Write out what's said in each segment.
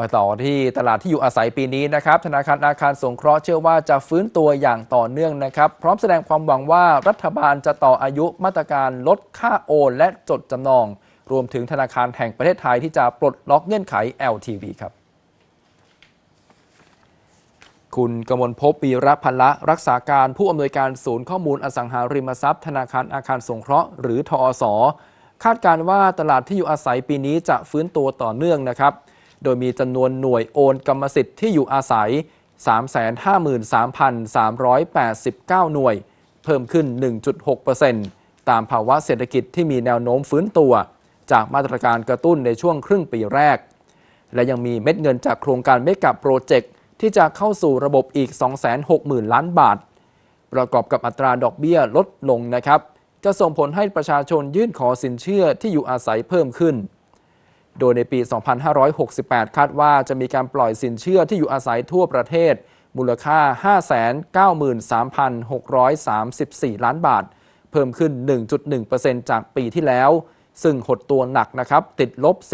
มาต่อที่ตลาดที่อยู่อาศัยปีนี้นะครับ ธนาคารอาคารสงเคราะห์เชื่อว่าจะฟื้นตัวอย่างต่อเนื่องนะครับ พร้อมแสดงความหวังว่ารัฐบาลจะต่ออายุมาตรการลดค่าโอนและจดจำนอง รวมถึงธนาคารแห่งประเทศไทยที่จะปลดล็อกเงื่อนไข LTV ครับ คุณกมลภพวีรพันละ รักษาการผู้อำนวยการศูนย์ข้อมูลอสังหาริมทรัพย์ ธนาคารอาคารสงเคราะห์หรือทอสคาดการณ์ว่าตลาดที่อยู่อาศัยปีนี้จะฟื้นตัวต่อเนื่องนะครับ โดยมีจำนวนหน่วยโอนกรรมสิทธิ์ที่อยู่อาศัย 353,389 หน่วย เพิ่มขึ้น 1.6%ตามภาวะเศรษฐกิจที่มีแนวโน้มฟื้นตัว จากมาตรการกระตุ้นในช่วงครึ่งปีแรก และยังมีเม็ดเงินจากโครงการเมกะโปรเจกต์ที่จะเข้าสู่ระบบอีก 260,000 ล้านบาท ประกอบกับอัตราดอกเบี้ยลดลงนะครับ จะส่งผลให้ประชาชนยื่นขอสินเชื่อที่อยู่อาศัยเพิ่มขึ้น โดยในปี 2568 คาดว่าจะมีการปล่อยสินเชื่อที่อยู่อาศัยทั่วประเทศ มูลค่า 593,634 ล้านบาท เพิ่มขึ้น 1.1%จากปีที่แล้ว ซึ่งหดตัวหนักนะครับ ติดลบ 13.4%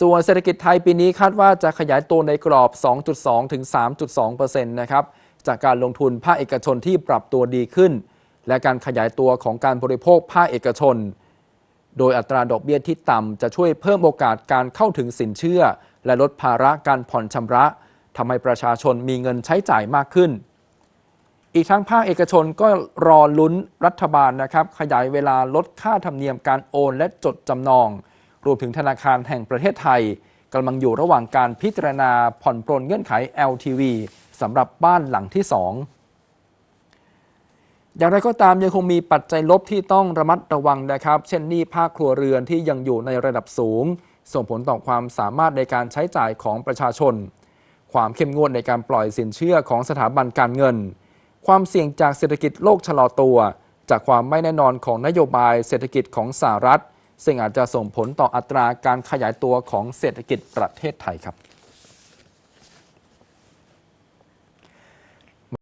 ส่วนเศรษฐกิจไทยปีนี้คาดว่าจะขยายตัวในกรอบ 2.2 ถึง 3.2%นะครับ จากการลงทุนภาคเอกชนที่ปรับตัวดีขึ้น และการขยายตัวของการบริโภคภาคเอกชน โดยอัตราดอกเบี้ยที่ต่ำจะช่วยเพิ่มโอกาสการเข้าถึงสินเชื่อ และลดภาระการผ่อนชำระทำให้ประชาชนมีเงินใช้จ่ายมากขึ้น อีกทั้งภาคเอกชนก็รอลุ้นรัฐบาลนะครับ ขยายเวลาลดค่าธรรมเนียมการโอนและจดจำนอง รวมถึงธนาคารแห่งประเทศไทยกำลังอยู่ระหว่างการพิจารณาผ่อนปรนเงื่อนไข LTV สำหรับบ้านหลังที่2 อย่างไรก็ตามยังคงมีปัจจัยลบที่ต้องระมัดระวังนะครับ เช่นหนี้ภาคครัวเรือนที่ยังอยู่ในระดับสูง ส่งผลต่อความสามารถในการใช้จ่ายของประชาชน ความเข้มงวดในการปล่อยสินเชื่อของสถาบันการเงิน ความเสี่ยงจากเศรษฐกิจโลกชะลอตัว จากความไม่แน่นอนของนโยบายเศรษฐกิจของสหรัฐ ซึ่งอาจจะส่งผลต่ออัตราการขยายตัวของเศรษฐกิจประเทศไทยครับ